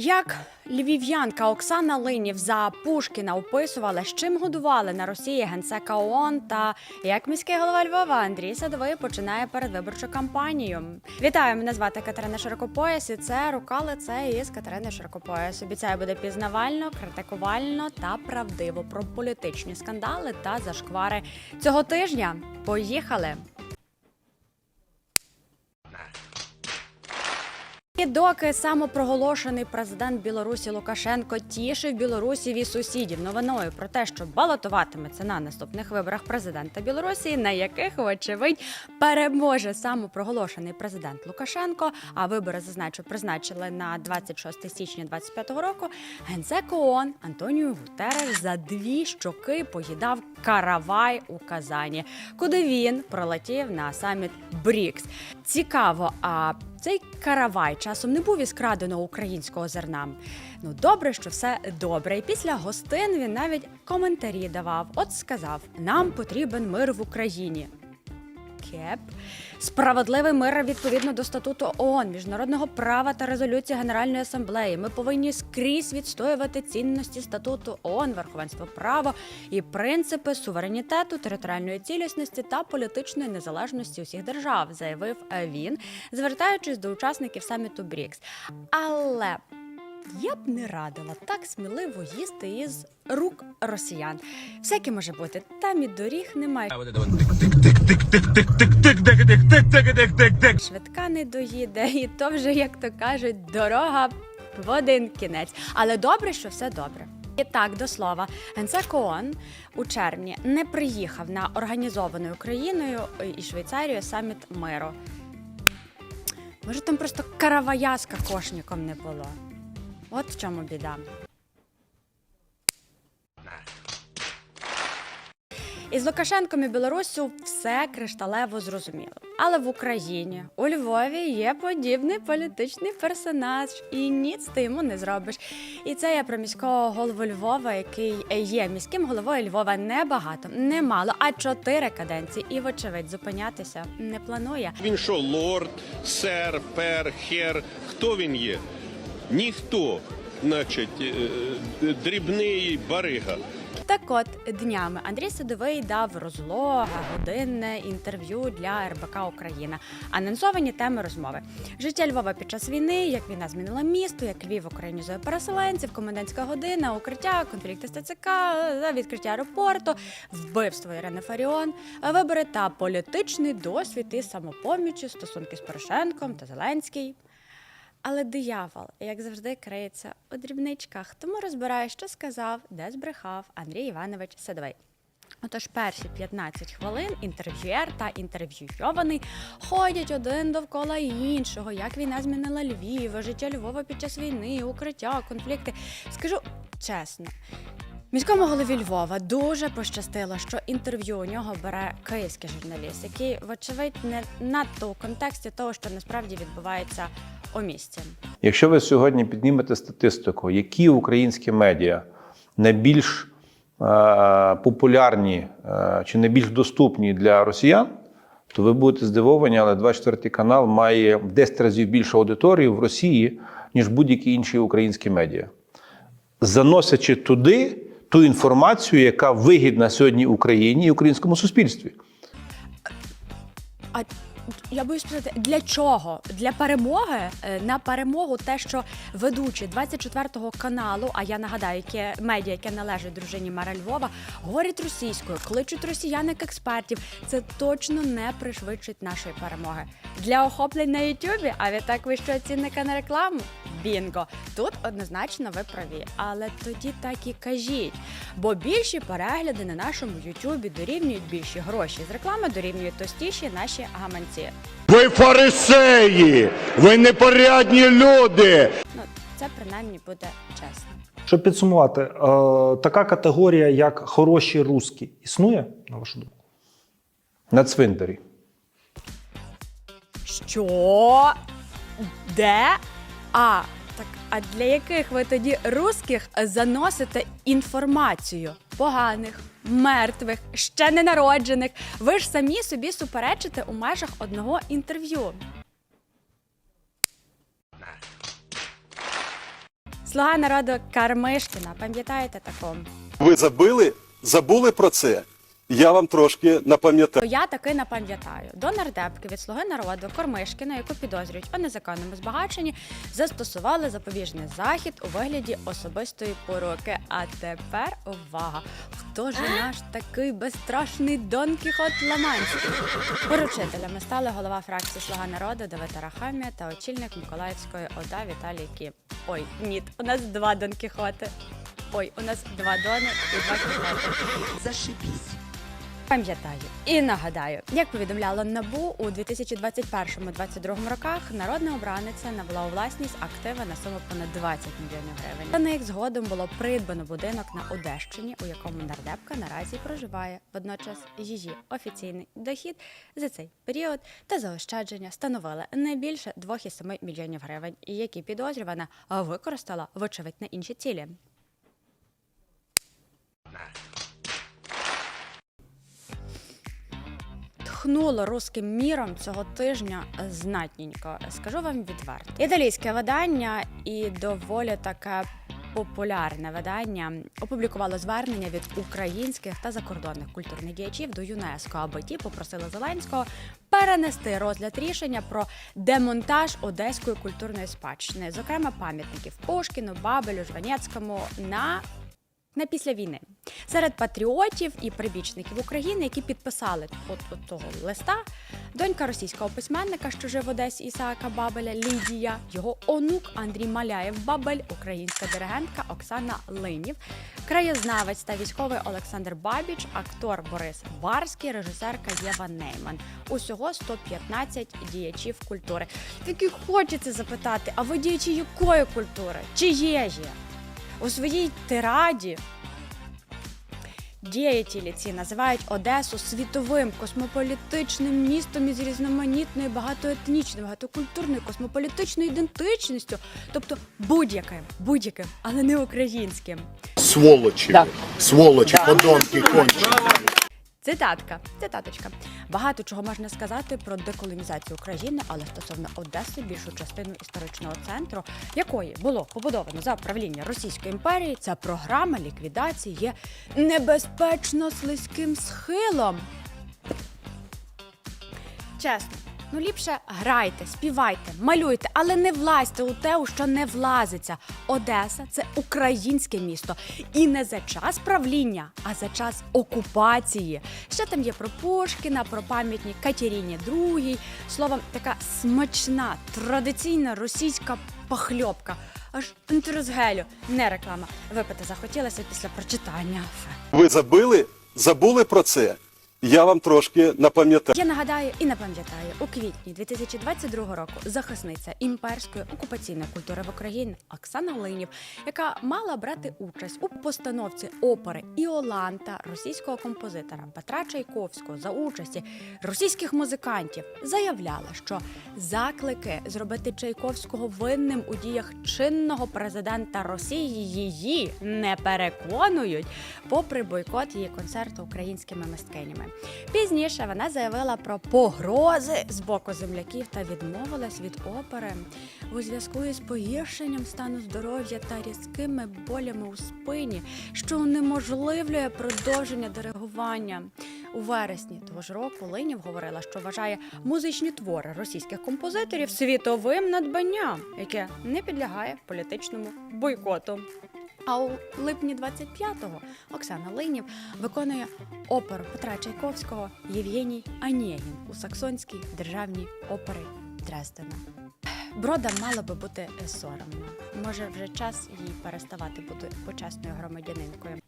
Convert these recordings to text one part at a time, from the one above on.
Як львів'янка Оксана Линів за Пушкіна описувала, з чим годували на Росії генсека ООН та як міський голова Львова Андрій Садовий починає передвиборчу кампанію. Вітаю, мене звати Катерина Широкопояс, і це рука лице із Катерини Широкопояс. Обіцяю, буде пізнавально, критикувально та правдиво про політичні скандали та зашквари цього тижня. Поїхали! І доки самопроголошений президент Білорусі Лукашенко тішив білорусів і сусідів новиною про те, що балотуватиметься на наступних виборах президента Білорусі, на яких, вочевидь, переможе самопроголошений президент Лукашенко. А вибори зазначу призначили на 26 січня 2025 року. Генсек ООН Антоніо Гутереш за дві щоки поїдав каравай у Казані, куди він пролетів на саміт БРІКС. Цікаво, а цей каравай часом не був із краденого українського зерна. Ну добре, що все добре. І після гостин він навіть коментарі давав. От сказав: нам потрібен мир в Україні. Кеп. Справедливий мир відповідно до статуту ООН, міжнародного права та резолюції Генеральної асамблеї. Ми повинні скрізь відстоювати цінності статуту ООН, верховенство права і принципи суверенітету, територіальної цілісності та політичної незалежності усіх держав, заявив е, він, звертаючись до учасників саміту БРІКС. Але я б не радила так сміливо їсти із рук росіян. Всяке може бути, там і доріг немає. Швидка не доїде, і то вже, як то кажуть, дорога в один кінець. Але добре, що все добре. І так, до слова, генсек ООН у червні не приїхав на організований Україною і Швейцарією саміт миру. Може, там просто каравая з кокошником не було. От в чому біда. Із Лукашенком і Білоруссю все кришталево зрозуміло. Але в Україні, у Львові є подібний політичний персонаж, і ніц ти йому не зробиш. І це я про міського голову Львова, який є міським головою Львова небагато, немало, а чотири каденції. І, вочевидь, зупинятися не планує. Він що, лорд, сер, пер, хер? Хто він є? Ніхто, значить, е, е, дрібний барига. Так от днями Андрій Садовий дав розлоге годинне інтерв'ю для РБК Україна. Анонсовані теми розмови: життя Львова під час війни, як війна змінила місто, як Львів українізує переселенців, комендантська година, укриття, конфлікти з ТЦК, відкриття аеропорту, вбивство Ірини Фаріон, вибори та політичний досвід і самопомічі, стосунки з Порошенком та Зеленський. Але диявол, як завжди, криється у дрібничках. Тому розбираю, що сказав, де збрехав Андрій Іванович Садовий. Отож, перші 15 хвилин інтерв'юєр та інтерв'юйований ходять один довкола іншого, як війна змінила Львів, життя Львова під час війни, укриття, конфлікти. Скажу чесно. Міському голові Львова дуже пощастило, що інтерв'ю у нього бере київський журналіст, який, вочевидь, не надто у контексті того, що насправді відбувається місті. Якщо ви сьогодні піднімете статистику, які українські медіа найбільш е, популярні е, чи найбільш доступні для росіян, то ви будете здивовані, але 24 канал має 10 разів більшу аудиторію в Росії, ніж будь-які інші українські медіа. Заносячи туди ту інформацію, яка вигідна сьогодні Україні і українському суспільстві. А я боюсь спитати, для чого? Для перемоги Е, на перемогу те, що ведучі 24-го каналу, а я нагадаю, яке медіа, яке належить дружині мера Львова, говорять російською, кличуть росіян як експертів. Це точно не пришвидшить нашої перемоги. Для охоплень на Ютубі, а відтак ви що цінника на рекламу? Бінго! Тут однозначно ви праві, але тоді так і кажіть. Бо більші перегляди на нашому Ютубі дорівнюють більші гроші. З реклами дорівнюють тостіші наші гаманці. Ви фарисеї! Ви непорядні люди! Ну, це принаймні буде чесно. Щоб підсумувати, е, така категорія, як хороші русські, існує, на вашу думку? На цвинтарі. Що? Де? А, а для яких ви тоді русських заносите інформацію? Поганих, мертвих, ще ненароджених. Ви ж самі собі суперечите у межах одного інтерв'ю. Слуга народу Кармишкіна, пам'ятаєте таку? Ви забили? Забули про це? Я вам трошки напам'ятаю. Я таки не пам'ятаю. До нардепки від слуги народу Кормишкіна, яку підозрюють у незаконному збагаченні, застосували запобіжний захід у вигляді особистої поруки. А тепер увага! Хто ж наш такий безстрашний Дон Кіхот Ламанський? Поручителями стали голова фракції Слуга народу Давид Арахамія та очільник Миколаївської ОДА Віталій Кіп. Ой, ні, у нас два Дон Кіхоти. Ой, у нас два Дони і два Кіхоти. Пам'ятаю і нагадаю, як повідомляло НАБУ у 2021-2022 роках, народна обраниця навела у власність активи на суму понад 20 мільйонів гривень. За них згодом було придбано будинок на Одещині, у якому нардепка наразі проживає. Водночас її офіційний дохід за цей період та заощадження становили не більше 2,7 мільйонів гривень, і які підозрювана використала вочевидь на інші цілі. Тхнуло руським міром цього тижня знатненько. Скажу вам відверто. Італійське видання і доволі таке. Популярне видання опублікувало звернення від українських та закордонних культурних діячів до ЮНЕСКО, аби ті попросили Зеленського перенести розгляд рішення про демонтаж одеської культурної спадщини, зокрема пам'ятників Пушкіну, Бабелю, Жванецькому на на після війни серед патріотів і прибічників України, які підписали от, от того листа, донька російського письменника, що жив в Одесі Ісаака Бабеля, Лідія, його онук Андрій Маляєв Бабель, українська диригентка Оксана Линів, краєзнавець та військовий Олександр Бабіч, актор Борис Барський, режисерка Єва Нейман. Усього 115 діячів культури. Таки хочеться запитати: а ви діячі якої культури? Чи є є? У своїй тираді діятелі ці називають Одесу світовим космополітичним містом із різноманітною багатоетнічною, багатокультурною космополітичною ідентичністю, тобто будь-яким, будь-яким, але не українським. Сволочі, сволочі, подонки, кончені. Цитатка, цитаточка. Багато чого можна сказати про деколонізацію України, але стосовно Одеси, більшу частину історичного центру, якої було побудовано за правління Російської імперії, ця програма ліквідації є небезпечно слизьким схилом. Чесно, ну ліпше грайте, співайте, малюйте, але не влазьте у те, у що не влазиться. Одеса це українське місто. І не за час правління, а за час окупації. Ще там є про Пушкіна, про пам'ятник Катерині II. Словом, така смачна, традиційна російська пахльопка. Аж інтересгелю, не реклама. Випити захотілося після прочитання. Ви забили? Забули про це? Я вам трошки напам'ятаю. Я нагадаю і не пам'ятаю, у квітні 2022 року захисниця імперської окупаційної культури в Україні Оксана Линів, яка мала брати участь у постановці опери Іоланта російського композитора Петра Чайковського за участі російських музикантів, заявляла, що заклики зробити Чайковського винним у діях чинного президента Росії її не переконують, попри бойкот її концерту українськими мисткинями. Пізніше вона заявила про погрози з боку земляків та відмовилась від опери у зв'язку із погіршенням стану здоров'я та різкими болями у спині, що унеможливлює продовження диригування. У вересні того ж року Линів говорила, що вважає музичні твори російських композиторів світовим надбанням, яке не підлягає політичному бойкоту. А у липні 25-го Оксана Линів виконує оперу Петра Чайковського Євгеній Анєгін у Саксонській державній опері Дрездена. Брода мало би бути соромно. Може, вже час їй переставати бути почесною громадянинкою.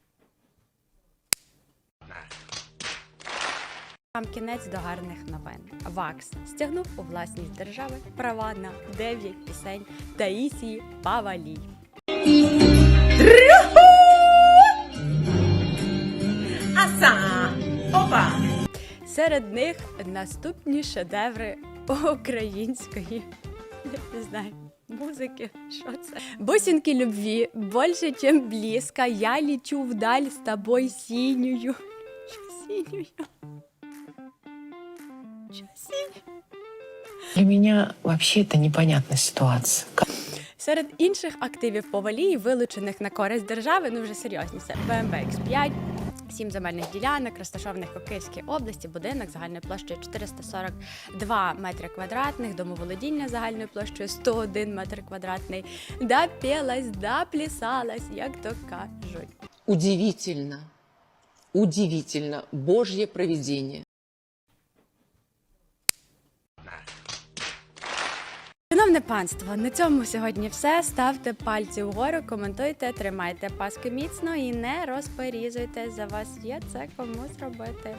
Там кінець до гарних новин. ВАКС стягнув у власність держави права на 9 пісень Таїсії Павалій. Серед них наступні шедеври української не знаю, музики. Що це? Бусинки любві, більше, чим близько, я лечу вдаль з тобою синюю. Що синюю? Що синюю? Для меня вообще это непонятная ситуация. Серед інших активів повалій, вилучених на користь держави, ну вже серйозніше, БМВ X5, Сім земельних ділянок, розташованих у Київській області, будинок загальною площею 442 метри квадратних, домоволодіння загальною площею 101 метр квадратний. Допілась, доплісалась, як то кажуть. Удивительно, удивительно, Божье провидение. Шановне панство, на цьому сьогодні все. Ставте пальці вгору, коментуйте, тримайте паски міцно і не розперізуйте. За вас є це комусь зробити.